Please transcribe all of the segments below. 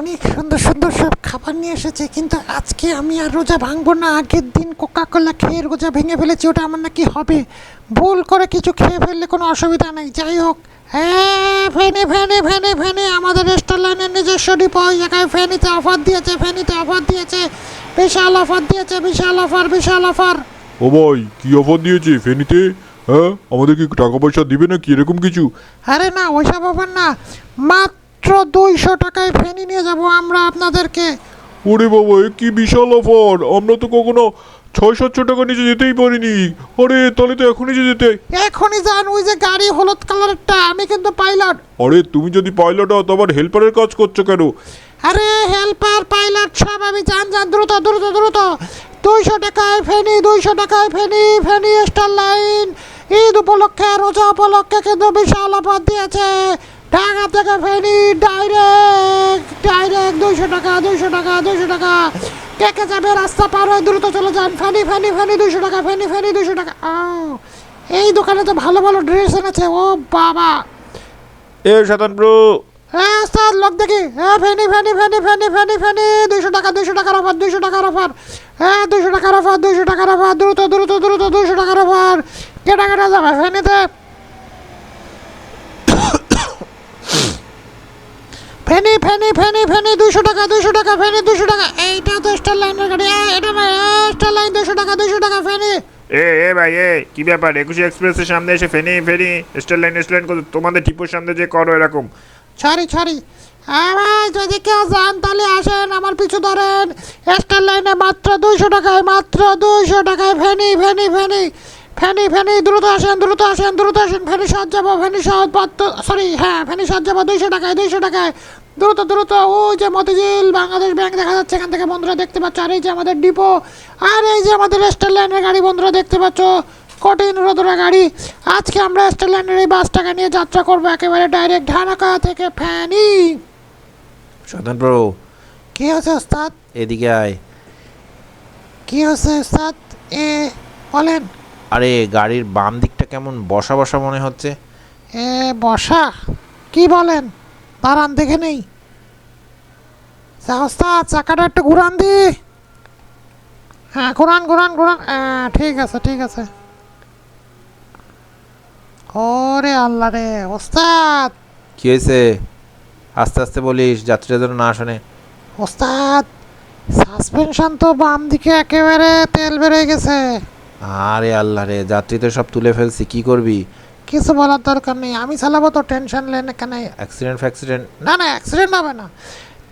অনেক সুন্দর সুন্দর সব খাবার নিয়ে এসেছে কিন্তু আজকে আমি আর রোজা ভাঙবো না। আগের দিন কোকা কোলা খেয়ে রোজা ভেঙে ফেলেছি ওটা আমার নাকি হবে। ভুল করে কিছু খেয়ে ফেললে কোনো অসুবিধা নেই। যাই হোক হ্যাঁ ফেনি ফেনি ফেনি ফেনি আমাদের রেস্টুরেন্টের নিজস্ব ডিপো জায়গায় ফেনিতে অফার দিয়েছে ফেনিতে অফার দিয়েছে। বিশাল অফার দিয়েছে বিশাল অফার বিশাল অফার ও ভাই কি অফার দিয়েছে ফেনীতে? হ্যাঁ আমাদের কি টাকা পয়সা দিবে নাকি? এরকম কিছু? আরে না ওইসব অফার না। মাত্র দুইশো টাকায় ফেনি নিয়ে যাব আমরা আপনাদেরকে। ওরে বাবা এ কি বিশাল অফার। আমরা তো কখনো ছয় সাতশো টাকা নিচে যেতেই পারিনি। আরে তাহলে তো এখনই যে যেতে। এখনই যান ওই যে গাড়ি হলুদ কালারেরটা আমি কিন্তু পাইলট। আরে তুমি যদি পাইলট হও তো আবার হেল্পারের কাজ করছ কেন? আরে হেল্পার পাইলট সব আমি যান যান দ্রুত দ্রুত দ্রুত। দুইশো টাকায় ফেনি দুইশো টাকায় ফেনি ফেনি স্টার লাইন। ঈদ উপলক্ষে রোজা উপলক্ষে কিন্তু বিশাল অফার দিয়েছে। ঢাকা থেকে ফেনি ডাইরেক্ট ডাইরেক্ট দুইশো টাকা দুইশো টাকা দুইশো টাকা। কে কে যাবে রাস্তা পার হয়ে দ্রুত চলে যান। ফেনি ফেনি ফেনি দুইশো টাকা ফেনি ফেনি দুইশো টাকা। এই দোকানে তো ভালো ভালো ড্রেস এনেছে। ও বাবা। এ সাধারণ ব্রো। হ্যাঁ স্যার লোক দেখি। হ্যাঁ ফেনি ফেনি ফেনি ফেনি ফেনি ফেনি দুইশো টাকা দুইশো টাকার অফার দুইশো টাকার অফার। হ্যাঁ দুইশো টাকার অফার দুইশো টাকার অফার দ্রুত দ্রুত দ্রুত দুইশো টাকার অফার। কেটা কেটা যাবে ফেনিতে। ফেনি ফেনি ফেনি ফেনি দুইশো টাকা দুইশো টাকা ফেনি দুইশো টাকা। এইটা তো স্টার লাইনের গাড়ি। এটা নয় স্টার লাইন দুইশো টাকা দুইশো টাকা ফেনি। এ এ ভাই এ কি ব্যাপার? একুশে এক্সপ্রেসের সামনে এসে Feni Feni star line star line করো। তোমাদের টিপুর সামনে যে করো এরকম। সরি সরি ভাই যদি কেউ যান তাহলে আসেন আমার পিছু ধরেন। স্টার লাইনে মাত্র দুইশো টাকায় মাত্র দুইশো টাকায় ফেনি ফেনি ফেনি। ফেনি ফেনি দ্রুত আসেন দ্রুত আসেন দ্রুত আসেন। ফেনি সহজ যাব ফেনি মাত্র সরি হ্যাঁ ফেনি সহজ যাব দুইশো টাকায় দুইশো টাকায়। দ্রুত দ্রুত ওই যে মতিঝিল বাংলাদেশ ব্যাংক দেখা যাচ্ছে এখান থেকে বন্ধুরা দেখতে পাচ্ছ আর এই যে আমাদের ডিপো আর এই যে আমাদের স্টার লাইনের গাড়ি বন্ধুরা দেখতে পাচ্ছ কঠিন রোদরা গাড়ি। আজকে আমরা স্টার লাইনের এই বাসটাকে নিয়ে যাত্রা করব একেবারে ডাইরেক্ট ঢাকা থেকে ফ্যানি সাধন প্রো কি হয়েছে ওস্তাদ? এদিকে আয়। কি হয়েছে ওস্তাদ? এ বলেন। আরে গাড়ির বাম দিকটা কেমন বসা বসা মনে হচ্ছে? এ বসা? কি বলেন? দাঁড়ান দেখে নেই। ওস্তাদ চাকাটা একটু ঘুরান দি। হ্যাঁ ঘুরান ঘুরান ঘুরান। হ্যাঁ, ঠিক আছে ঠিক আছে। ওরে আল্লাহ রে ওস্তাদ! কি হয়েছে? আস্তে আস্তে বলিস যাত্রীরা যেন না শোনে। ওস্তাদ সাসপেনশন তো বাম দিকে একেবারে তেল বেরোয় গেছে। আরে আল্লাহ রে যাত্রী তো সব তুলে ফেলছি কি করবি? কিছু বলার দরকার নেই। আমি চালাবো তো টেনশন লেন এখানে অ্যাক্সিডেন্ট ফ্যাক্সিডেন্ট? না না অ্যাক্সিডেন্ট হবে না।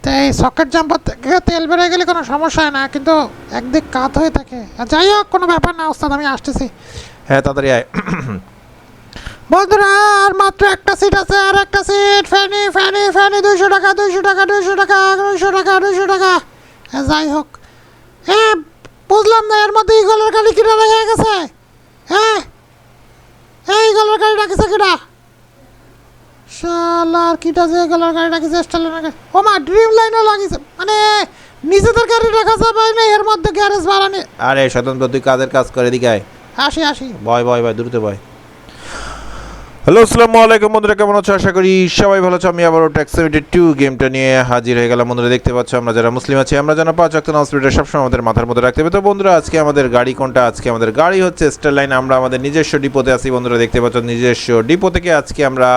তো এই সকেট জাম্পার থেকে তেল বেরোয় গেলে কোনো সমস্যা হয় না কিন্তু একদিক কাত হয়ে থাকে। যাই হোক কোনো ব্যাপার না ওস্তাদ আমি আসতেছি। হ্যাঁ তাড়াতাড়ি আয়। বন্ধুরা আর মাত্র একটা সিট আছে আর একটা সিট ফ্যানি ফ্যানি ফ্যানি দুইশো টাকা দুইশো টাকা দুইশো টাকা দুইশো টাকা দুইশো টাকা। হ্যাঁ যাই হোক। হ্যাঁ বুঝলাম না এর মধ্যে ইগলের গাড়ি কিনা হয়ে গেছে। হ্যাঁ এই গলার গাড়ি ডাকিছে কিনা শালার কিটা যে গলার গাড়ি ডাকিছে স্টালের ও মা ড্রিম লাইনও লাগিছে। মানে নিজেদের গাড়ি রাখা যাবে না এর মধ্যে গ্যারেজ ভাড়া নেই আরে স্বতন্ত্র তুই কাজের কাজ করে দিকে আসি আসি। ভয় ভয় ভয় দ্রুত ভয় হ্যালো, আসসালামু আলাইকুম বন্ধুরা, কেমন আছো? আশা করি সবাই ভালো আছো। আমি আবারও ট্যাক্সিমিটি টু গেমটা নিয়ে হাজির হয়ে গেলাম। বন্ধুরা, দেখতে পাচ্ছ, আমরা যারা মুসলিম আছি, আমরা যেন পাঁচ অক্ট হসপিটাল সবসময় আমাদের মাথার মধ্যে রাখতে হবে। তো বন্ধুরা, আজকে আমাদের গাড়ি কোনটা? আজকে আমাদের গাড়ি হচ্ছে স্টার লাইন আমরা আমাদের নিজস্ব ডিপোতে আছি বন্ধুরা, দেখতে পাচ্ছ, নিজস্ব ডিপো থেকে আজকে আমরা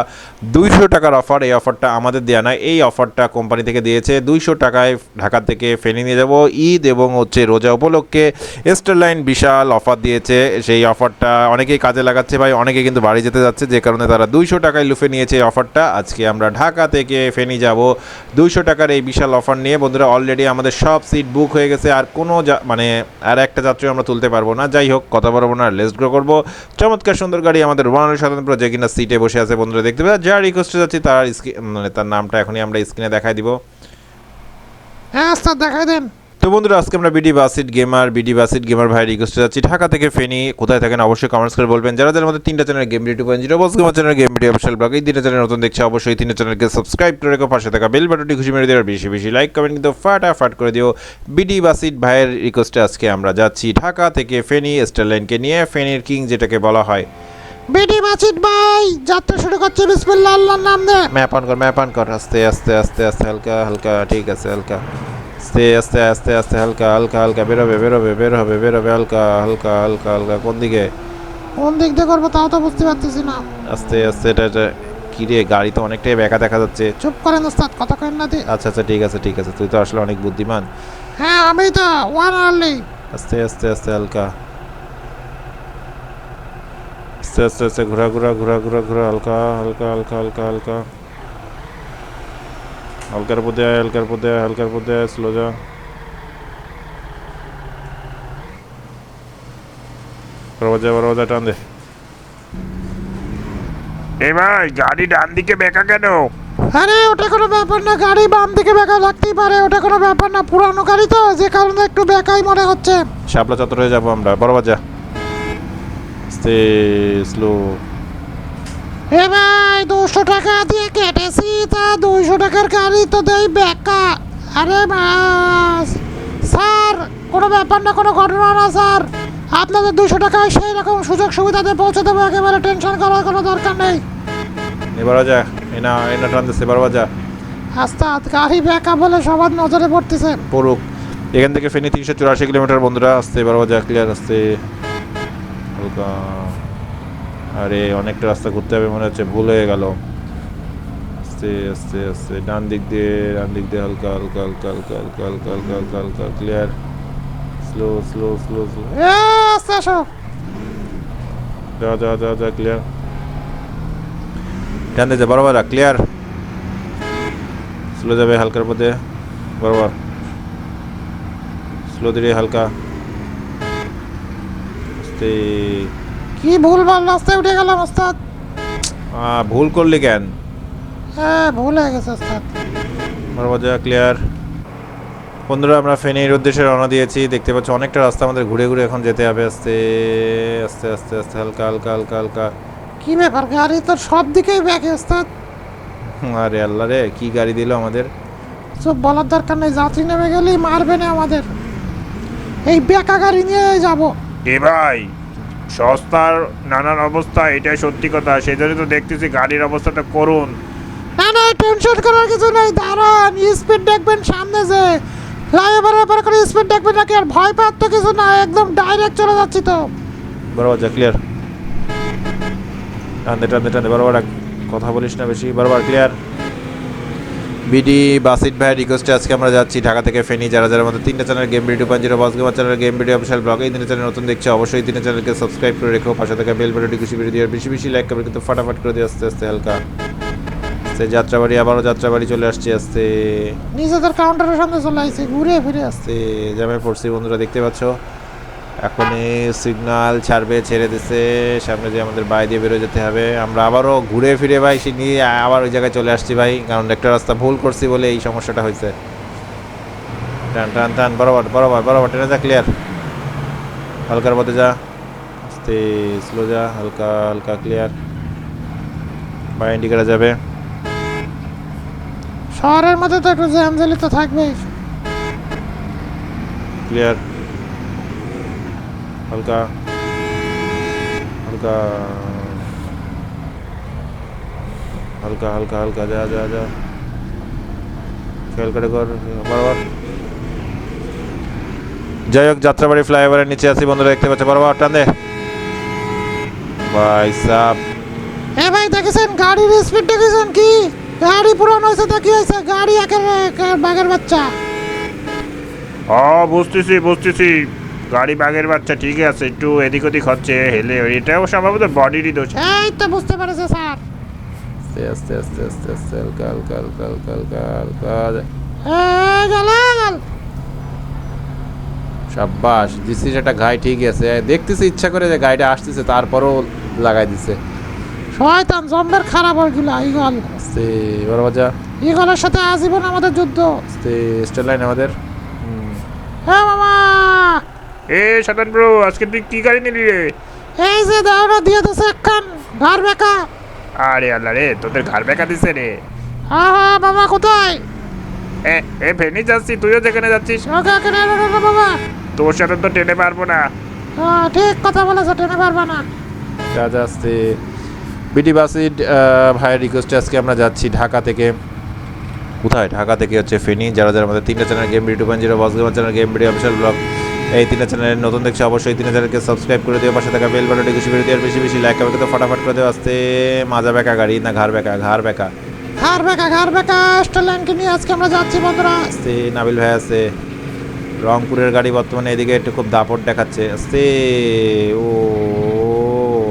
দুইশো টাকার অফার এই অফারটা আমাদের দেওয়া নয়, এই অফারটা কোম্পানি থেকে দিয়েছে। দুইশো টাকায় ঢাকা থেকে ফেনি নিয়ে যাব। ঈদ এবং হচ্ছে রোজা উপলক্ষে স্টার লাইন বিশাল অফার দিয়েছে। সেই অফারটা অনেকেই কাজে লাগাচ্ছে ভাই, অনেকে কিন্তু বাড়ি যেতে যাচ্ছে, যে কারণে তারা দুইশো টাকায় লুফে নিয়েছে এই অফারটা। আজকে আমরা ঢাকা থেকে ফেনি যাব। দুইশো টাকার এই বিশাল অফার নিয়ে বন্ধুরা অলরেডি আমাদের সব সিট বুক হয়ে গেছে। আর কোনো মানে আর একটা যাত্রী আমরা তুলতে পারব না। যাই হোক, কথা বলব না লেস গ্রো করব। চমৎকার সুন্দর গাড়ি আমাদের ওয়ান স্বতন্ত্র যে কিনা সিটে বসে আছে বন্ধুরা, দেখতে পাবে যা রিকোয়েস্টে যাচ্ছি তার মানে তার নামটা এখনই আমরা স্ক্রিনে দেখাই দিব। হ্যাঁ ওস্তাদ দেখাই দেন। তো বন্ধুরা আজকে আমরা BD Basit gamer BD Basit gamer ভাই রিকোয়েস্টে যাচ্ছি। ঢাকা থেকে ফেনি কোথায় থাকেন অবশ্যই কমেন্টস করে বলবেন। যারা যারা আমাদের তিনটা channel game video two point zero boss gamer channel game video official blog এই তিনটা চ্যানেল নতুন দেখছে অবশ্যই তিনটা চ্যানেলকে সাবস্ক্রাইব করে রেখো পাশে থাকা বেল বাটনটি খুশি মেরে দিও আর বেশি বেশি লাইক কমেন্ট কিন্তু ফাটাফাট করে দিও। বিডি বাসিট ভাইয়ের রিকোয়েস্টে আজকে আমরা যাচ্ছি ঢাকা থেকে ফেনি স্টার লাইনকে নিয়ে ফেনির কিং যেটাকে বলা হয়। বিডি মাছিদ ভাই যাত্রা শুরু করছে বিসমিল্লাহ আল্লাহর নাম নে ম্যাপ অন কর ম্যাপ অন কর আস্তে আস্তে আস্তে আস্তে হালকা হালকা ঠিক আছে হালকা। আস্তে আস্তে আস্তে আস্তে হালকা হালকা হালকা বেরোবে বেরোবে বের হবে বেরোবে হালকা হালকা হালকা হালকা কোন দিকে? কোন দিক দিয়ে করব তাও তো বুঝতে পারতেছি না। আস্তে আস্তে এটা এটা কি রে গাড়ি তো অনেকটাই বেকা দেখা যাচ্ছে। চুপ করেন ওস্তাদ কথা কেন না দি। আচ্ছা আচ্ছা ঠিক আছে ঠিক আছে তুই তো আসলে অনেক বুদ্ধিমান। হ্যাঁ আমি তো ওয়ান আর্লি আস্তে আস্তে আস্তে হালকা। আস্তে আস্তে আস্তে ঘোরা ঘোরা ঘোরা ঘোরা ঘোরা হালকা হালকা হালকা হালকা হালকা। হালকার পদে আয় হালকার পদে আয় হালকার পদে আয় স্লো যা। বরাবর যা টান দে। এ ভাই গাড়ি ডান দিকে বেঁকা কেন? আরে ওটা কোনো ব্যাপার না গাড়ি বাম দিকে বেকা লাগতেই পারে ওটা কোনো ব্যাপার না পুরানো গাড়ি তো যে কারণে একটু বেকাই মনে হচ্ছে। শাপলা চত্বর হয়ে যাব আমরা বরাবর যা আস্তে স্লো এ ভাই দুশো টাকা দিয়ে কেটেছি তা দুইশো টাকার গাড়ি তো দেই বেকা। আরে স্যার কোনো ব্যাপার না কোনো ঘটনা না স্যার। আপনাদের দুশো টাকায় সেই রকম সুযোগ সুবিধাতে পৌঁছে দেবো একেবারে টেনশন করার কোনো দরকার নেই। এবার যা এনা এনা টান দিচ্ছে বরাবর যা। আস্তাদ গাড়ি বেকা বলে সবার নজরে পড়তেছে। পড়ুক। এখান থেকে ফেনি তিনশো চুরাশি কিলোমিটার বন্ধুরা। আসতে বারো যা ক্লিয়ার আসতে। হালকা। আরে, অনেকটা রাস্তা ঘুরতে হবে মনে হচ্ছে, ভুল হয়ে গেল। আস্তে আস্তে আস্তে, ডান দিক দিয়ে, ডান দিক দিয়ে, হালকা হালকা হালকা হালকা হালকা হালকা হালকা হালকা হালকা clear slow slow slow slow আস্তে আসো। যা যা যা যা ক্লিয়ার ডান দিকে বরাবর ক্লিয়ার স্লো যাবে হালকার পথে বরাবর। স্লো ধীরে, হালকা। আস্তে। কি ভুল ভালো রাস্তায় উঠে গেলাম ওস্তাদ। ভুল করলি কেন? হ্যাঁ ভুল হয়ে গেছে ওস্তাদ। যা ক্লিয়ার বন্ধুরা আমরা ফেনীর উদ্দেশ্যে রওনা দিয়েছি। দেখতে পাচ্ছ অনেকটা রাস্তা আমাদের ঘুরে ঘুরে এখন যেতে হবে। আস্তে আস্তে আস্তে আস্তে হালকা হালকা হালকা হালকা। কি ব্যাপার গাড়ি তো সব দিকেই ব্যাকে ওস্তাদ? আরে আল্লাহ রে কি গাড়ি দিল আমাদের? সব বলার দরকার নেই যাত্রী নেমে গেলেই মারবে না আমাদের। এই বেকা গাড়ি নিয়ে যাব। এ ভাই সস্তার নানান অবস্থা এটাই সত্যি কথা। সেই জন্য তো দেখতেছি গাড়ির অবস্থাটা করুন না না টেনশন করার কিছু নেই দাঁড়ান স্পিড দেখবেন সামনে যে ফ্লাইওভারের পর করে স্পিড দেখবেন নাকি আর ভয় পাওয়ার তো কিছু না একদম ডাইরেক্ট চলে যাচ্ছি তো। বরাবর যা ক্লিয়ার টানতে টানতে টানতে বরাবর। কথা বলিস না বেশি বরাবর ক্লিয়ার বিডি বাসিট ভাই রিকোয়েস্টে আজকে আমরা যাচ্ছি ঢাকা থেকে ফেনি। যারা যারা আমাদের তিনটা চ্যানেল গেম ভিডিও পান zero boss gamer channel game video official blog এই তিনটা চ্যানেল নতুন দেখছে অবশ্যই তিনটা চ্যানেলকে সাবস্ক্রাইব করে রেখো। পাশে থাকা বেল বাটনটি খুশি ভিডিও দিয়ে বেশি বেশি লাইক করবে কিন্তু ফাটাফাট করে দিয়ে আস্তে আস্তে হালকা। সে যাত্রাবাড়ি আবারও যাত্রাবাড়ি চলে আসছে আস্তে নিজেদের কাউন্টারের সামনে চলে আসছে ঘুরে ফিরে আসছি। জামে পড়ছি বন্ধুরা দেখতে পাচ্ছ। এখনই সিগন্যাল ছাড়বে ছেড়ে দিছে। সামনে দিয়ে আমাদের বাই দিয়ে বেরো যেতে হবে। আমরা আবারও ঘুরে ফিরে ভাই সে নিয়ে আবার ওই জায়গায় চলে আসছি ভাই। কারণ একটা রাস্তা ভুল করছি বলে এই সমস্যাটা হয়েছে। টান টান টান বরাবর বরাবর বরাবর ট্রেনে যা ক্লিয়ার হালকার পথে যা। আস্তে স্লো যা হালকা হালকা ক্লিয়ার বাই ইন্ডিকেটার যাবে। শহরের মধ্যে তো একটু জ্যাম জ্যালি তো থাকবেই। ক্লিয়ার হালকা হালকা হালকা হালকা হালকা যা যা যা খেয়াল করে কর বরাবর যাই হোক যাত্রাবাড়ি ফ্লাইওভারের নিচে আছি বন্ধুরা দেখতে পাচ্ছে বরাবর টান দে ভাই সাহ এ ভাই দেখেছেন গাড়ির স্পিড দেখেছেন কি গাড়ি পুরানো হয়েছে তো কি হয়েছে গাড়ি একের একের বাঘের বাচ্চা ও বুঝতেছি বুঝতেছি গাড়ি বাঘের বাচ্চা ঠিক আছে একটু এদিক ওদিক হচ্ছে হেলে এটাও সম্ভবত বডিরই দোষ। এই তো বুঝতে পেরেছে স্যার। আস্তে আস্তে আস্তে আস্তে আস্তে হালকা হালকা হালকা হালকা হালকা গেল গেল সাব্বাস দিছিস একটা গাড়ি ঠিক আছে। দেখতেছি ইচ্ছা করে যে গাড়িটা আসতেছে তারপরও লাগাই দিছে। শয়তান জম্বের খারাপ হয়ে গেল ইগল। আস্তে বরাবর যা ইগলের সাথে আজীবন আমাদের যুদ্ধ। আস্তে স্টার লাইন আমাদের। এ সাতান ব্রো আজকে তুই কি গাড়ি নিলি রে? এই যে দাওনা দিয়ে দিছে একখান ঘর বেকা। আরে আল্লাহ রে তোদের ঘর বেকা দিছে রে। আহা মামা কোথায়? এ এ ফেনি যাচ্ছি তুইও যেখানে যাচ্ছিস। ওকে ওকে না না বাবা তোর সাথে তো টেনে পারব না। হ্যাঁ ঠিক কথা বলেছ টেনে পারবা না। কাজ আসতে বিটি বাসিড ভাইয়ের রিকোয়েস্টে আজকে আমরা যাচ্ছি ঢাকা থেকে। কোথায়? ঢাকা থেকে হচ্ছে ফেনি। যারা যারা আমাদের তিনটা channel game video zero boss gamer channel game video official blog এই তিনটা চ্যানেলের নতুন দেখছে অবশ্যই তিন চ্যানেলকে সাবস্ক্রাইব করে দিও পাশে থাকা বেল বাটনটি খুশি করে দিও আর বেশি বেশি লাইক আমাকে তো ফটাফট করে দিও আসতে মাজা বেকা গাড়ি না ঘাড় বেকা ঘাড় বেকা। ঘর বেকা ঘর বেকা স্টেলাইনকে নিয়ে আজকে আমরা যাচ্ছি বন্ধুরা। আসতে নাবিল ভাই আছে। রংপুরের গাড়ি বর্তমানে এদিকে একটু খুব দাপট দেখাচ্ছে। আসতে ও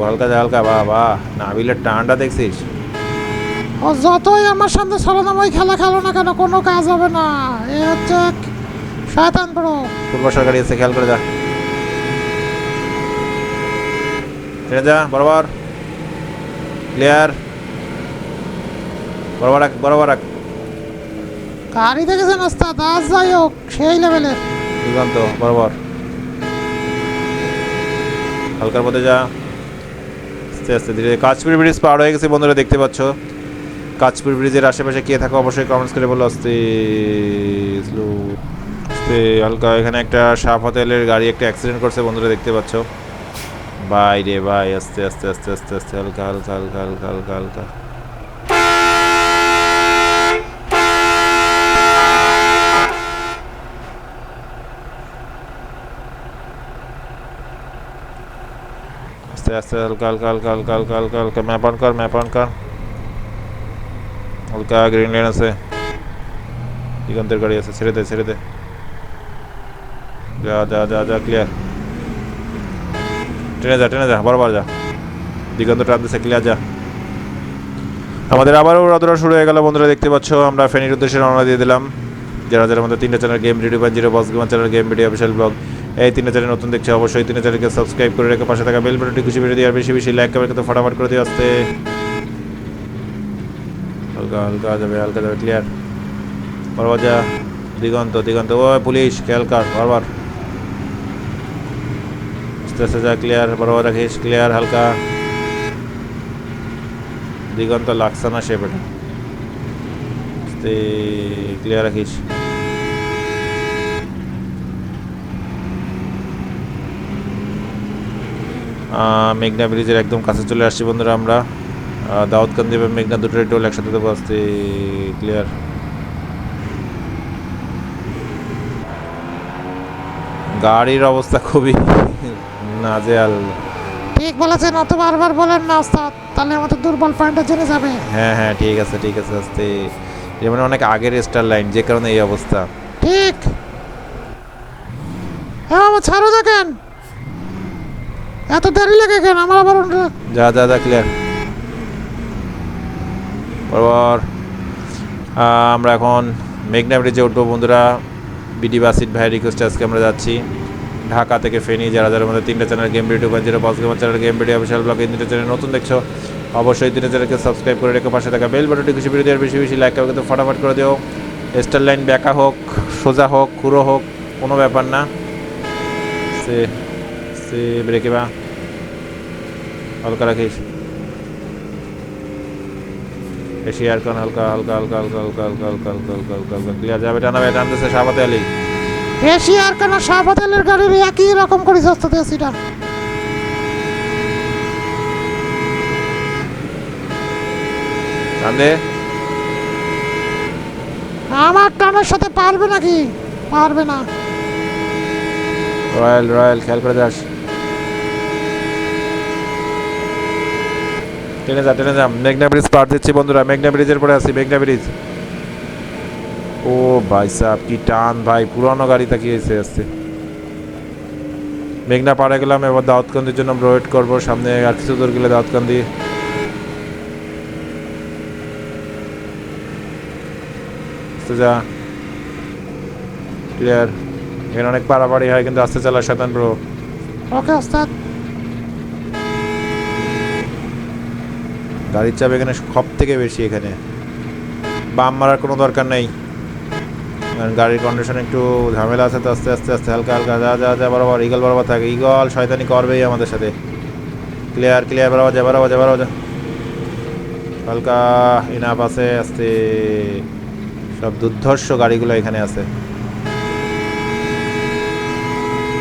হালকা হালকা বাহ বাহ নাবিলের টানটা দেখছিস? ও যতই আমার সামনে ছলনাময় খেলা খেলো না কেন কোনো কাজ হবে না। এ হচ্ছে শয়তান বড় পূর্বাশার গাড়ি আছে খেয়াল করে যা। ট্রেনে যা বরাবর। ক্লিয়ার বরাবর রাখ বরাবর রাখ। গাড়ি দেখেছেন ওস্তাদ আজ যাই হোক সেই লেভেলের দিগন্ত বরাবর। হালকার মধ্যে যা। আস্তে আস্তে ধীরে কাঁচপুর ব্রিজ পার হয়ে গেছে বন্ধুরা দেখতে পাচ্ছ। কাঁচপুর ব্রিজের আশেপাশে কে থাকো অবশ্যই কমেন্টস করে বলো। আস্তে স্লো আস্তে হালকা এখানে একটা সাপ হোটেলের গাড়ি একটা অ্যাক্সিডেন্ট করছে বন্ধুরা দেখতে পাচ্ছ ভাই রে ভাই আস্তে আস্তে আস্তে আস্তে আস্তে হালকা হালকা হালকা হালকা হালকা হালকা আস্তে আস্তে হালকা হালকা হালকা হালকা হালকা হালকা হালকা ম্যাপ অন কর ম্যাপ অন কর হালকা গ্রিন লাইন আছে দিগন্তের গাড়ি আছে ছেড়ে দে ছেড়ে দে যা যা যা যা ক্লিয়ার ট্রেনে যা ট্রেনে যা, বরাবর যা। দিগন্ত টান দিছে ক্লিয়ার যা। আমাদের আবারও রদরা শুরু হয়ে গেল, বন্ধুরা, দেখতে পাচ্ছ, আমরা ফেনীর উদ্দেশ্যে রওনা দিয়ে দিলাম। যারা যারা আমাদের তিনটা চ্যানেল গেম ভিডিও পান zero boss gamer channel game video official blog এই তিনটা চ্যানেল নতুন দেখছে, অবশ্যই তিনটা চ্যানেলকে সাবস্ক্রাইব করে রেখে পাশে থাকা বেল বাটনটি খুশি করে দিয়ে আর বেশি বেশি লাইক কমেন্ট করতে ফটাফট করে দিয়ে আসতে। হালকা হালকা যাবে হালকা যাবে ক্লিয়ার বরাবর যা। দিগন্ত দিগন্ত ও পুলিশ, খেয়াল কর, বারবার। যা ক্লিয়ার বরাবর রাখিস ক্লিয়ার হালকা। দিগন্ত লাগছে না সে বেটা। ক্লিয়ার রাখিস মেঘনা ব্রিজের একদম কাছে চলে আসছি বন্ধুরা আমরা। দাউদকান্দি এবং মেঘনা দুটোর টোল একসাথে দেবো আসতে ক্লিয়ার গাড়ির অবস্থা খুবই নাজেয়াল। ঠিক বলেছেন অত বারবার বলেন না ওস্তাদ তাহলে আমাদের দুর্বল পয়েন্টে জেনে যাবে। হ্যাঁ হ্যাঁ ঠিক আছে ঠিক আছে আস্তে। যেমন অনেক আগের স্টার লাইন যে কারণে এই অবস্থা। ঠিক। হ্যাঁ বাবা ছাড়ো দেখেন এত দেরি লেগে কেন? আমার আবার যা যা যা ক্লিয়ার বরাবর। আমরা এখন মেঘনা ব্রিজে উঠবো বন্ধুরা। বিডি বাসিট ভাইয়ের রিকোয়েস্টে আজকে আমরা যাচ্ছি। ঢাকা থেকে ফেনি যারা যারা আমাদের তিনটা চ্যানেল গেম ভিডিও যেটা boss gamer channel game video official blog এই তিনটা চ্যানেল নতুন দেখছ অবশ্যই তিনটা চ্যানেলকে সাবস্ক্রাইব করে রেখে পাশে থাকা বেল বাটনটি খুশি ভিডিও বেশি বেশি লাইক করবে তো ফটাফট করে দিও স্টার লাইন ব্যাকা হোক সোজা হোক খুঁড়ো হোক কোনো ব্যাপার না সে সে ব্রেকে বা হালকা রাখিস বেশি আর কোন হালকা হালকা হালকা হালকা হালকা হালকা হালকা হালকা হালকা হালকা ক্লিয়ার যাবে টানাবে টানতেছে সাবাতে আলী বেশি আর কেন সাপ হোটেলের গাড়ির একই রকম করিস ওস্তাদ এসিটা টান আমার টানের সাথে পারবে নাকি? পারবে না। রয়্যাল রয়্যাল খেয়াল করে যাস। টেনে যা টেনে যা। মেঘনা ব্রিজ পার দিচ্ছি বন্ধুরা মেঘনা ব্রিজের পরে আছি মেঘনা ব্রিজ। ও ভাই সাহ কি টান ভাই পুরানো গাড়ি তাকিয়ে এসে আসছে মেঘনা পাড়ে গেলাম এবার দাউদকান্দির জন্য আমরা ওয়েট করব সামনে আর কিছু দূর গেলে আস্তে যা। ক্লিয়ার এখানে অনেক পাড়াপাড়ি হয় কিন্তু আস্তে চালা শতান ব্রো ওকে ওস্তাদ। গাড়ির চাপ এখানে সব থেকে বেশি এখানে। বাম মারার কোনো দরকার নেই। কারণ গাড়ির কন্ডিশন একটু ঝামেলা আছে তো আস্তে আস্তে আস্তে, হালকা হালকা, যা যা যা, বরাবর ইগল বরাবর থাকে। ইগল শয়তানি করবেই আমাদের সাথে। ক্লিয়ার ক্লিয়ার বরাবর যা বরাবর যা, বরাবর হালকা ইনাপ আছে, আস্তে। সব দুর্ধর্ষ গাড়িগুলো এখানে আছে।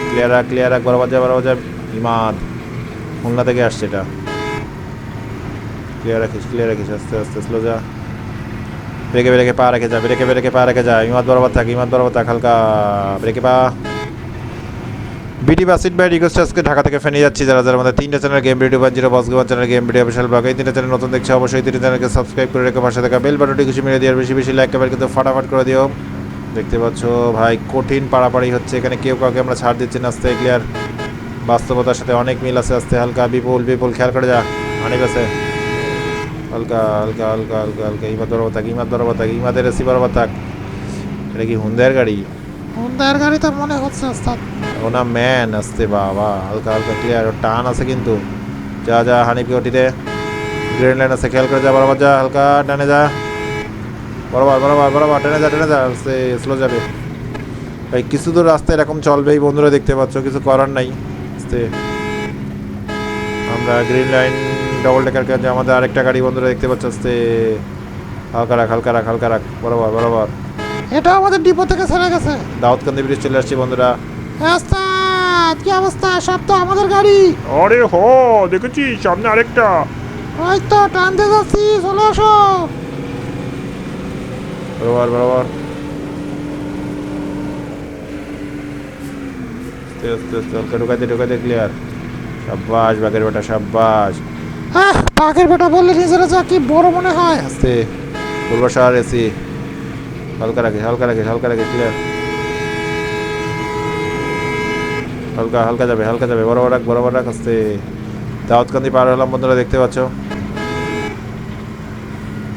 ক্লিয়ার রাখ ক্লিয়ার রাখ, বরাবর যা বরাবর যা। ইমাদ, খুলনা থেকে আসছে এটা। ক্লিয়ার রাখিস ক্লিয়ার রাখিস, আস্তে আস্তে স্লো যা। ব্রেকে ব্রেকে পা রেখে যা ব্রেকে ব্রেকে পা রেখে যা ইমাদ বরাবর থাক, ইমাদ বরাবর থাক, হালকা ব্রেকে পা বিটি বাসিট বাই রিকোয়েস্ট আজকে ঢাকা থেকে ফেনে যাচ্ছি যারা যারা আমাদের তিনটা channel game video one zero boss one channel game video বিশাল ব্লগ এই তিনটা চ্যানেল নতুন দেখছে অবশ্যই তিনটা চ্যানেলকে সাবস্ক্রাইব করে রেখে, পাশে থাকা বেল বাটনটি খুশি মেরে দিয়ে বেশি বেশি লাইক কমেন্ট কিন্তু ফাটাফাট করে দিও। দেখতে পাচ্ছ ভাই, কঠিন পাড়াপাড়ি হচ্ছে, এখানে কেউ কাউকে আমরা ছাড় দিচ্ছি না, আস্তে ক্লিয়ার বাস্তবতার সাথে অনেক মিল আছে, আস্তে হালকা, বিপুল বিপুল, খেয়াল করে যা, অনেক আছে। হালকা হালকা হালকা হালকা হালকা ইমাদ বরাবর থাক ইমাদ বরাবর থাক ইমাদের এসি বরাবর থাক এটা কি হুন্দার গাড়ি? হুন্দার গাড়ি তো মনে হচ্ছে ওস্তাদ ওনা ম্যান আসতে বাবা। হালকা হালকা ক্লিয়ার টান আছে কিন্তু। যা যা হানি পিওটিতে গ্রেন লাইন আছে খেয়াল করে যা বরাবর যা হালকা টানে যা। বরাবর বরাবর বরাবর টেনে যা টেনে যা সে স্লো যাবে। ভাই কিছু দূর রাস্তা এরকম চলবে এই বন্ধুরা দেখতে পাচ্ছ কিছু করার নাই। আস্তে। আমরা গ্রিন লাইন ডবল টেকার কাছে আমাদের আরেকটা গাড়ি বন্ধুরা দেখতে পাচ্ছ আস্তে হালকা রাখ হালকা রাখ হালকা রাখ বরাবর বরাবর। এটা আমাদের ডিপো থেকে ছেড়ে গেছে। দাউদকান্দি ব্রিজ চলে আসছি বন্ধুরা। ওস্তাদ কি অবস্থা? সব তো আমাদের গাড়ি। আরে হ দেখেছি সামনে আরেকটা। ওই তো টানতে যাচ্ছি চলে আসো। বরাবর বরাবর। আস্তে আস্তে আস্তে হালকা ঢুকাতে ঢুকাতে ক্লিয়ার সাব্বাস বাঘের বেটা সাব্বাস। হ্যাঁ পাখির বেটা বললে নিজেরা যা কি বড় মনে হয়। আস্তে পূর্ব শহর এসি। হালকা রাখিস হালকা রাখিস হালকা রাখিস ক্লিয়ার হালকা হালকা যাবে হালকা যাবে, বরাবর রাখ বরাবর রাখ, আস্তে। দাউদকান্দি পার হলাম, বন্ধুরা, দেখতে পাচ্ছ?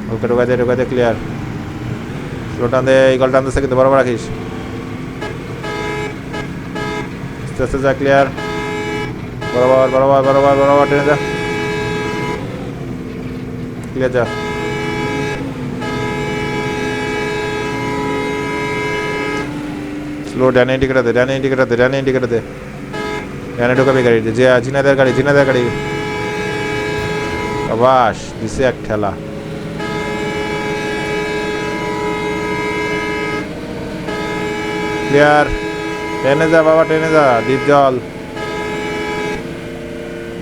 হালকা ঢুকাতে ঢুকাতে ক্লিয়ার স্লো টান দে, এই গল টান দিচ্ছে কিন্তু বরাবর রাখিস। আস্তে আস্তে যা ক্লিয়ার বরাবর বরাবর বরাবর বরাবর টেনে যা। ক্লিয়ার যা স্লো ডানে ইন্ডিকেটার দে ডানে ইন্ডিকেটার দে ডানে ইন্ডিকেটার দে ডানে ঢোকাবি গাড়ি যে জিনাদের গাড়ি জিনাদের গাড়ি আবাস দিছে এক ঠেলা ক্লিয়ার টেনে যা বাবা টেনে যা ডিপ জল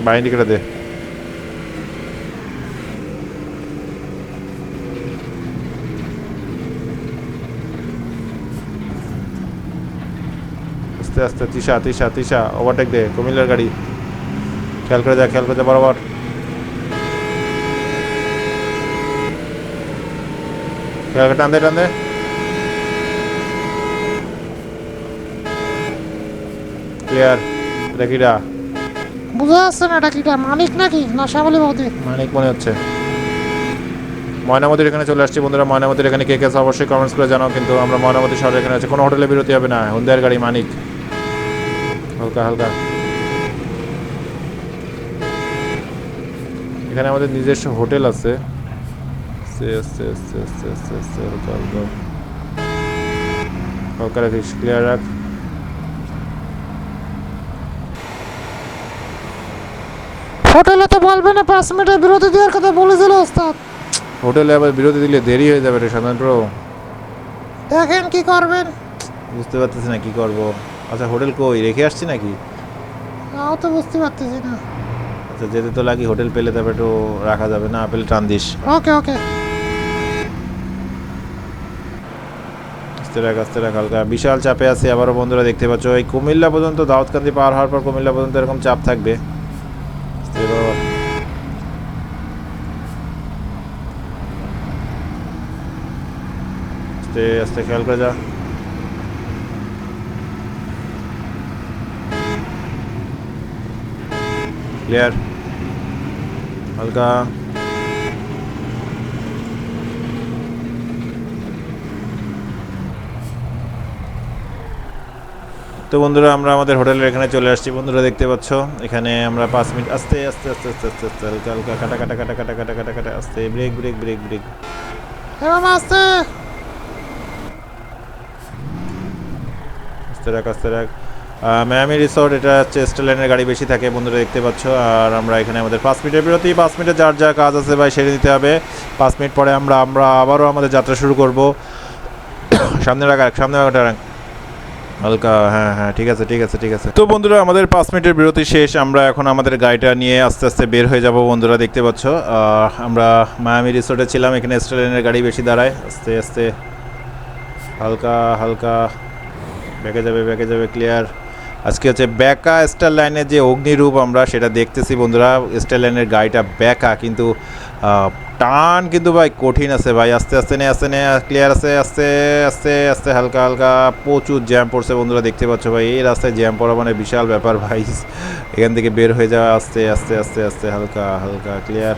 বা ইন্ডিকেটার দে আস্তে আস্তে তিশা তিশা তিশা ওভারটেক দে কুমিল্লার গাড়ি। খেয়াল করে যা খেয়াল করে যা বরাবর। খেয়াল করে টান দে টান দে। ক্লিয়ার দেখিরা বুঝা যাচ্ছে না এটা কিটা মানিক নাকি? না শ্যামলি বৌদি মানিক মনে হচ্ছে। ময়নামতির এখানে চলে আসছি বন্ধুরা। ময়নামতির এখানে কে কে অবশ্যই কমেন্টস করে জানাও কিন্তু আমরা ময়নামতি শহরে এখানে আছে। কোনো হোটেলে বিরতি হবে না। হুন্দার গাড়ি মানিক হালকা হালকা। এখানে আমাদের নিজস্ব হোটেল আছে। হালকা রাখিস ক্লিয়ার রাখ। হোটেলে তো বলবে না পাঁচ মিনিটের বিরতি দেওয়ার কথা বলেছিল ওস্তাদ। হোটেলে আবার বিরতি দিলে দেরি হয়ে যাবে রে সাধারণ প্রো দেখেন কি করবেন। বুঝতে পারতেছি না কি করব। আচ্ছা হোটেল কই? রেখে আসছি নাকি? তাও তো বুঝতে পারতেছি না। আচ্ছা যেতে তো লাগি হোটেল পেলে তবে একটু রাখা যাবে না পেলে টান দিস। ওকে ওকে। আস্তে রাখ আস্তে রাখ হালকা। বিশাল চাপে আছে আবারও বন্ধুরা দেখতে পাচ্ছ। এই কুমিল্লা পর্যন্ত দাউদকান্দি পার হওয়ার পর কুমিল্লা পর্যন্ত এরকম চাপ থাকবে। আস্তে আস্তে আস্তে খেয়াল করে যা। ক্লিয়ার? হালকা। তো বন্ধুরা, আমরা আমাদের হোটেলের এখানে চলে আসছি। বন্ধুরা, দেখতে পাচ্ছ, এখানে আমরা পাঁচ মিনিট আস্তে আস্তে আস্তে আস্তে আস্তে আস্তে, হালকা হালকা, কাটা কাটা কাটা কাটা কাটা কাটা কাটা, আস্তে ব্রেক ব্রেক ব্রেক ব্রেক আস্তে রাখ আস্তে রাখ। ম্যামি রিসোর্ট এটা হচ্ছে স্টেলাইনের গাড়ি বেশি থাকে, বন্ধুরা দেখতে পাচ্ছ। আর আমরা এখানে আমাদের পাঁচ মিনিটের বিরতি, পাঁচ মিনিটে যার যা কাজ আছে ভাই, সেরে দিতে হবে। পাঁচ মিনিট পরে আমরা আমরা আবারও আমাদের যাত্রা শুরু করব। সামনে রাখ সামনে রাখ। হালকা হ্যাঁ হ্যাঁ ঠিক আছে ঠিক আছে ঠিক আছে। তো বন্ধুরা, আমাদের পাঁচ মিনিটের বিরতি শেষ। আমরা এখন আমাদের গাড়িটা নিয়ে আস্তে আস্তে বের হয়ে যাব, বন্ধুরা দেখতে পাচ্ছ। আমরা মায়ামি রিসোর্টে ছিলাম, এখানে স্টেলেনের গাড়ি বেশি দাঁড়ায়। আস্তে আস্তে। হালকা হালকা। ব্যাকে যাবে ব্যাকে যাবে ক্লিয়ার আজকে হচ্ছে ব্যাকা স্টার লাইনের যে অগ্নিরূপ আমরা সেটা দেখতেছি, বন্ধুরা। স্টার লাইনের গাড়িটা ব্যাকা, কিন্তু টান কিন্তু ভাই কঠিন আছে ভাই। আস্তে আস্তে নে আস্তে নে ক্লিয়ার আছে, আস্তে আস্তে আস্তে, হালকা হালকা, প্রচুর জ্যাম পড়ছে বন্ধুরা, দেখতে পাচ্ছ ভাই। এই রাস্তায় জ্যাম পড়া মানে বিশাল ব্যাপার ভাই। এখান থেকে বের হয়ে যাওয়া, আস্তে আস্তে আস্তে আস্তে, হালকা হালকা ক্লিয়ার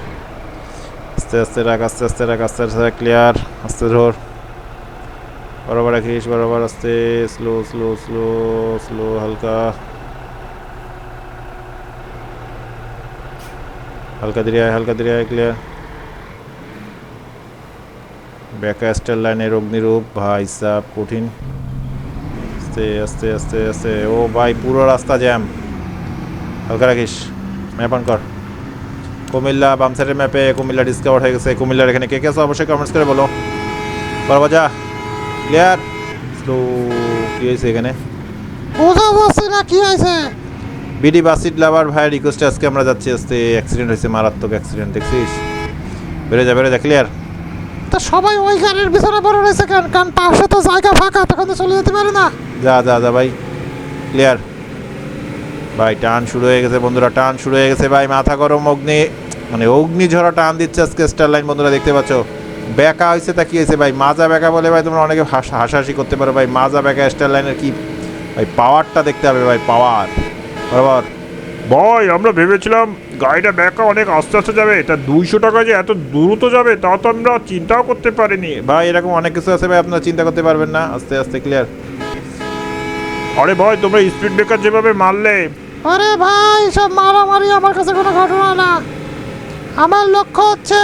আস্তে আস্তে রাখ, আস্তে আস্তে রাখ, আস্তে আস্তে ক্লিয়ার আস্তে ধর। বরাবর রাখিস বরাবর আস্তে স্লো স্লো স্লো স্লো হালকা। হালকা ধীরে আয়, হালকা ধীরে আয় ক্লিয়ার ব্যাকা স্টার লাইনের অগ্নিরূপ ভাই সাপ কঠিন। আস্তে আস্তে আস্তে আস্তে, ও ভাই, পুরো রাস্তা জ্যাম হালকা রাখিস ম্যাপ অন কর। কুমিল্লা, বাম সাইডের ম্যাপে কুমিল্লা ডিসকাভার হয়ে গেছে। কুমিল্লার এখানে কে কে আছে? অবশ্যই কমেন্টস করে বলো। বরাবর যা। ক্লিয়ার স্লো কী হয়েছে এখানে বোঝা যাচ্ছে না কি হয়েছে বিডি বাসিট লাভার ভাই রিকোয়েস্টে আজকে আমরা যাচ্ছি আজকে অ্যাক্সিডেন্ট হয়েছে মারাত্মক অ্যাক্সিডেন্ট দেখছিস বেড়ে যা বেড়ে যা ক্লিয়ার তা সবাই ওই গাড়ির পিছনে পড়ে রয়েছে কেন কারণ পাশে তো জায়গা ফাঁকা তখন তো চলে যেতে পারে না। যা যা যা ভাই ক্লিয়ার ভাই টান শুরু হয়ে গেছে বন্ধুরা টান শুরু হয়ে গেছে ভাই মাথা গরম অগ্নি মানে অগ্নি ঝরা টান দিচ্ছে আজকে স্টার লাইন বন্ধুরা দেখতে পাচ্ছ? বেকা হয়েছে তা কী হয়েছে ভাই? মাজা বেকা বলে ভাই তোমরা অনেকে হাস- হাসাহাসি করতে পারো ভাই। মাজা বেকা স্টার লাইনের কী? ভাই পাওয়ারটা দেখতে হবে ভাই পাওয়ার। বরাবর। ভাই আমরা ভেবেছিলাম গাড়িটা ব্যাকা অনেক আস্তে আস্তে যাবে তা দুইশো টাকা যে এত দ্রুত যাবে তা তো আমরা চিন্তাও করতে পারিনি। ভাই এরকম অনেক কিছু আছে ভাই আপনারা চিন্তা করতে পারবেন না আস্তে আস্তে ক্লিয়ার আরে ভাই তোমরা স্পিড ব্রেকার যেভাবে মারলে। আরে ভাই সব মারামারি আমার কাছে কোনো ঘটনা না। আমার লক্ষ্য হচ্ছে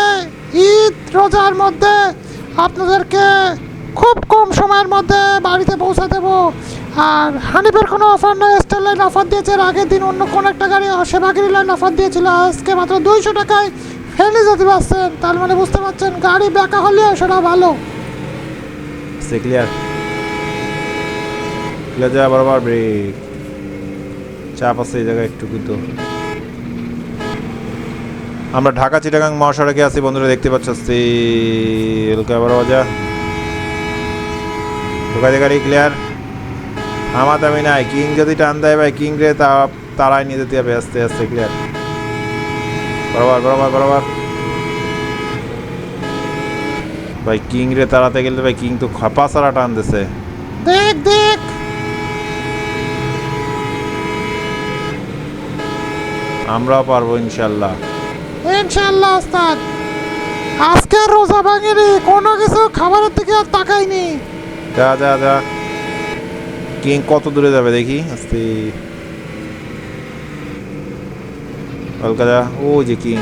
ঈদ রোজার মধ্যে আপনাদেরকে খুব কম সময়ের মধ্যে বাড়িতে পৌঁছে দেবো। আর হানিফের কোনো অফার নেই স্টার লাইন অফার দিয়েছে। আগের দিন অন্য কোনো একটা গাড়ি সেবাগিরি লাইন অফার দিয়েছিল। আজকে মাত্র দুইশো টাকায় ফেলে যেতে পারছেন। তার মানে বুঝতে পারছেন, গাড়ি বেকা হলেও সেটা ভালো। ক্লিয়ার ক্লিয়ার যা বরাবর ব্রেক চাপ আছে এই জায়গায় একটু কিন্তু। আমরা ঢাকা চিটাগাং মহাসড়কে আছি। বন্ধুরা দেখতে পাচ্ছ আস্তে এলকা বরাবর ঢোকা দিয়ে গাড়ি ক্লিয়ার আমার দামি নাই। কিং যদি টান দেয় ভাই কিং রে তা তারাই নিয়ে যেতে হবে। আস্তে আস্তে ক্লিয়ার বরাবর বরাবর বরাবর। ভাই কিং রে তাড়াতে গেলে ভাই কিং তো খাপা সারা টান দিছে। দেখ দেখ। আমরাও পারব ইনশাল্লাহ। ইনশাল্লাহ ওস্তাদ আজকে রোজা ভাঙেনি কোনো কিছু খাবারের দিকে আর তাকাইনি। যা যা যা। কিং কত দূরে যাবে দেখি? আস্তে। হালকা যা। ও যে কিং?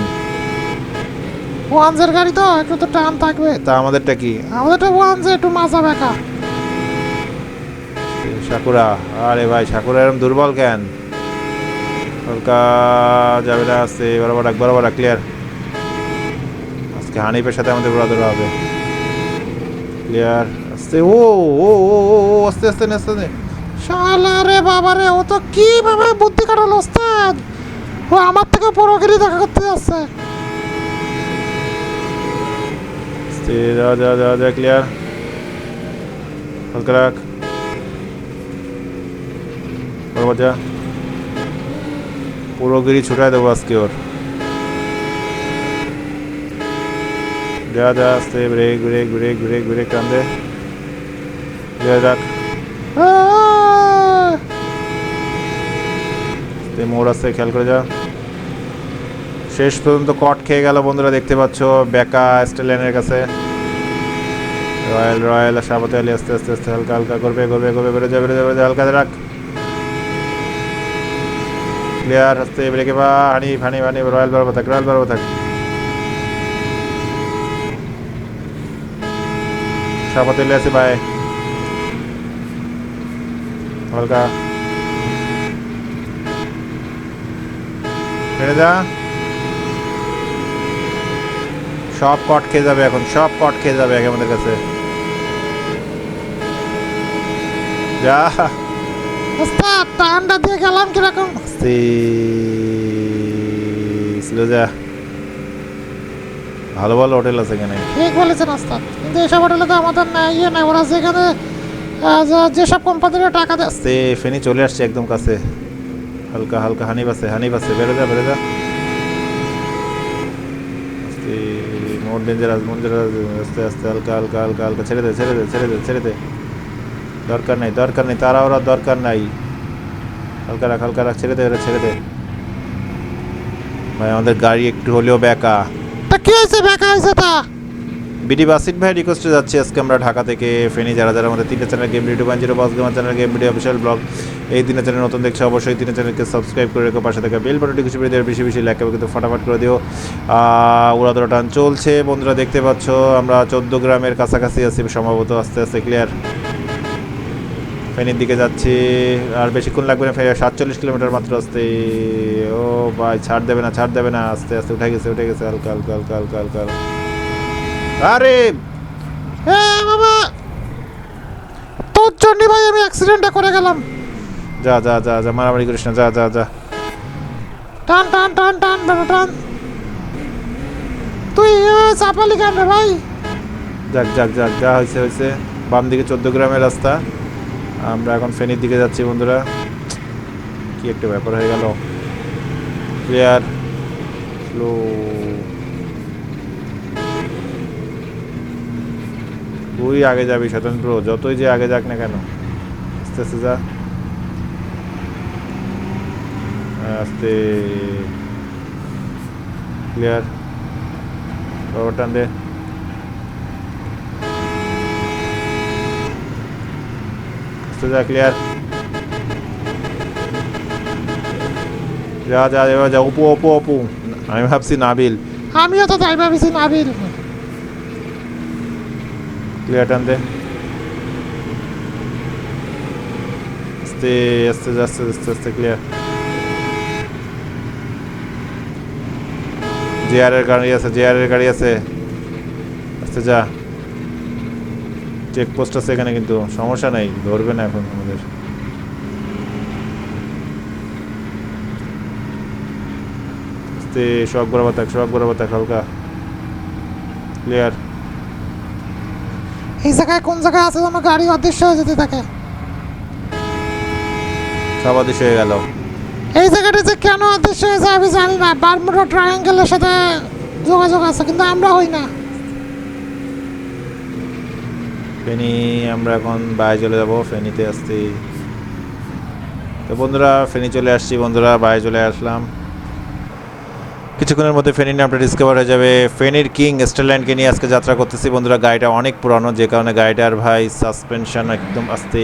ওয়ানজের গাড়ি তো একটু তো টান থাকবে। তা আমাদেরটা কি? আমাদেরটা ওয়ানজে একটু মাজা বেকা। সাকুরা। আরে ভাই সাকুরা এরকম দুর্বল কেন? হালকা না আস্তে বরাবর রাখ বরাবর রাখ ক্লিয়ার আজকে হানিফের সাথে আমাদের ঘোরাধরা হবে। ক্লিয়ার আস্তে ও ও ও ও, আস্তে আস্তে আস্তে নে। শালা রে বাবা রে ও তো কীভাবে বুদ্ধি কাটালো ওস্তাদ? ও আমার থেকে পরগিরি দেখা করতে যাচ্ছে। যা যা যা যা ক্লিয়ার হালকা রাখ। বরাবর যা। পুরো গিরি ছুটাই দেবো আজকে ওর। যা যা আস্তে brake brake brake brake brake টান দে যা যাক। মোড় আসতে খেয়াল করে যা। শেষ পর্যন্ত কট খেয়ে গেল বন্ধুরা দেখতে পাচ্ছ বেকা স্টেলেনের কাছে। রয়্যাল রয়্যাল সাবতে আলী আস্তে আস্তে আস্তে হালকা হালকা করবে করবে করবে বেরো যা বেরো যা বেরো যা, হালকা রাখ ক্লিয়ার আস্তে ব্রেকে বা হানি, ফানি ফানি রয়্যাল বারবো থাক রয়্যাল বারবো থাক। সাবতে আলী আছে বাই হালকা ছেড়ে যা। সব কট খেয়ে যাবে এখন, সব কট খেয়ে যাবে আগে আমাদের কাছে। যা। টানটা দিয়ে গেলাম কীরকম? যা ভালো ভালো হোটেল আছে এখানে ঠিক বলেছেন ওস্তাদ কিন্তু এইসব হোটেলে তো আমাদের না ইয়ে নাই ওরা যেখানে যেসব কোম্পানির টাকা দেয় আস্তে ফেনি চলে আসছে একদম কাছে হালকা হালকা হানি বাসে হানি বাসে বেরো যা বেরো যা আস্তে মোর ডেঞ্জারাস ডেঞ্জারাস আস্তে আস্তে হালকা হালকা হালকা হালকা ছেড়ে দে ছেড়ে দে ছেড়ে দে ছেড়ে দে দরকার নেই দরকার নেই তারা ওরা দরকার নাই হালকা রাখ হালকা রাখ ছেড়ে দে ওরা ছেড়ে দে। ভাই আমাদের গাড়ি একটু হলেও বেকা। তা কি হয়েছে? বেকা হয়েছে তা? বিডি বাসিট ভাই রিকোয়েস্টে যাচ্ছি আজকে আমরা ঢাকা থেকে ফেনি। যারা যারা আমাদের তিনটা চ্যানেল গেম ভিডিও পান zero boss gamer channel game video official blog এই তিনটা চ্যানেল নতুন দেখছে অবশ্যই তিনটা চ্যানেলকে সাবস্ক্রাইব করে রেখো পাশে থাকা বেল বাটনটি কিছু দেওয়ার বেশি বেশি লাইক কিন্তু ফটাফট করে দিও। উড়াদোড়া টান চলছে বন্ধুরা দেখতে পাচ্ছ আমরা চোদ্দ গ্রামের কাছাকাছি আছি সম্ভবত আস্তে আস্তে ক্লিয়ার ফেনির দিকে যাচ্ছি, আর বেশিক্ষণ লাগবে না সাতচল্লিশ কিলোমিটার মাত্র আসতে। ও ভাই, ছাড় দেবে না, ছাড় দেবে না, আস্তে আস্তে, উঠে গেছে উঠে গেছে, হালকা হালকা হালকা হালকা হালকা। আরে! এ, বাবা! তোর জন্য ভাই, আমি অ্যাক্সিডেন্টটা করে গেলাম। যা যা যা যা, মারামারি করিস না, যা যা যা। টান টান টান টান টান তুই চাপালি কেন রে ভাই? যাক যাক যাক, যা হয়েছে হয়েছে। বাম দিকে চোদ্দ গ্রামের রাস্তা। আমরা এখন ফেনীর দিকে যাচ্ছি, বন্ধুরা। কি একটা ব্যাপার হয়ে গেল। ক্লিয়ার স্লো তুই আগে যাবি স্বতন্ত্র যতই যে আগে যাক না কেন। আস্তে আস্তে যা। আস্তে। ক্লিয়ার টান দে। আস্তে যা ক্লিয়ার যা যা এবার যা অপু অপু অপু আমি ভাবছি নাবিল আমিও তো তাই ভাবিছি নাবিল ক্লিয়ার টান দে আস্তে আস্তে যা, আস্তে আস্তে আস্তে ক্লিয়ার জেআর এর গাড়ি আছে জেআর এর গাড়ি আছে আস্তে যা চেকপোস্ট আছে এখানে কিন্তু সমস্যা নাই ধরবে না এখন আমাদের। সব বরাবর থাক সব বরাবর থাক হালকা। ক্লিয়ার এই জায়গায় কোন জায়গায় আছে যেন গাড়ি অদৃশ্য হয়ে যেতে থাকে? সব আদেশ হয়ে গেল। এই জায়গাটা যে কেন অদৃশ্য হয়েছে আমি জানি না। বারমুডা ট্রায়াঙ্গেলের সাথে যোগাযোগ আছে কিন্তু আমরা হই না। ফেনি, আমরা এখন বাইরে চলে যাব, ফেনিতে আসছি। তো বন্ধুরা, ফেনি চলে আসছি বন্ধুরা বাইরে চলে আসলাম। কিছুক্ষণের মধ্যে ফেনির নামটা ডিসকভার হয়ে যাবে। ফেনির কিং স্টারল্যান্ডকে নিয়ে আজকে যাত্রা করতেছি। বন্ধুরা, গাড়িটা অনেক পুরানো, যে কারণে গাড়িটার ভাই সাসপেনশন একদম আস্তে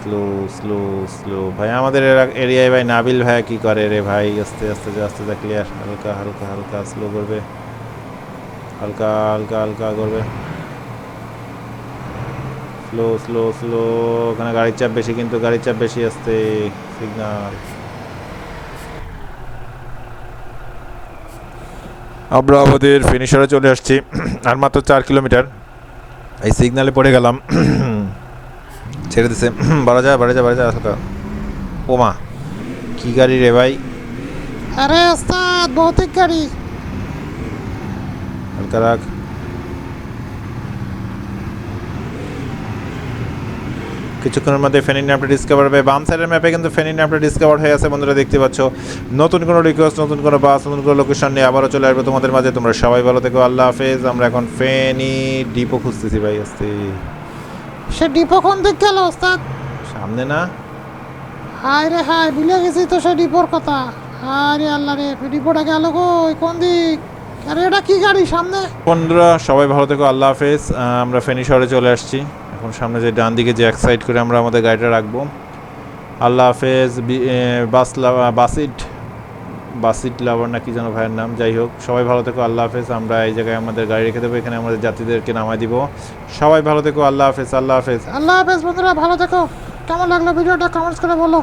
স্লো স্লো স্লো ভাই, আমাদের এরিয়ায় ভাই নাবিল ভাই কি করে রে ভাই? আস্তে আস্তে আস্তে যা ক্লিয়ার হালকা হালকা হালকা স্লো করবে। হালকা হালকা হালকা করবে। স্লো স্লো স্লো ওখানে গাড়ির চাপ বেশি কিন্তু গাড়ির চাপ বেশি আসতে সিগনাল আমরা আমাদের ফিনিশারে চলে আসছি আর মাত্র চার কিলোমিটার এই সিগনালে পড়ে গেলাম ছেড়ে দিছে। বাড়া যায় বাড়া যায় বাড়া যায় আসা ওমা কি গাড়ি রে ভাই? আরে ওস্তাদ ভৌতিক গাড়ি। হালকা রাখ। কিছুক্ষণের মধ্যে ফেনির ম্যাপটা ডিসকভার হবে। বাম সাইডের ম্যাপে কিন্তু ফেনির ম্যাপটা ডিসকভার হয়ে আছে বন্ধুরা দেখতে পাচ্ছ। নতুন কোনো রিকোয়েস্ট নতুন কোনো বাস নতুন কোনো লোকেশন নিয়ে আবারও চলে আসবে তোমাদের মাঝে। তোমরা সবাই ভালো থেকো আল্লাহ হাফেজ। আমরা এখন ফেনি ডিপো খুঁজতেছি ভাই আসতে। সে ডিপো কোন দিক গেল ওস্তাদ? সামনে না? হায় রে হায় ভুলে গেছি তো সে ডিপোর কথা। আরে আল্লাহ রে ডিপোটা গেল কই? কোন দিক? আরে এটা কি গাড়ি সামনে? বন্ধুরা সবাই ভালো থেকো আল্লাহ হাফেজ। আমরা ফেনী শহরে চলে আসছি। এখন সামনে যে ডান দিকে যে এক সাইড করে আমরা আমাদের গাড়িটা রাখব। আল্লাহ হাফেজ বাস বাসিট বাসিট লাভার না কি যেন ভাইয়ের নাম, যাই হোক, সবাই ভালো থেকো, আল্লাহ হাফেজ, আমরা এই জায়গায় আমাদের গাড়ি রেখে দেবো, এখানে আমাদের যাত্রীদেরকে নামাই দিব। সবাই ভালো থেকো, আল্লাহ হাফেজ আল্লাহ হাফেজ। আল্লাহ হাফেজ, বন্ধুরা, ভালো থেকো। কেমন লাগল ভিডিওটা কমেন্টস করে বলো।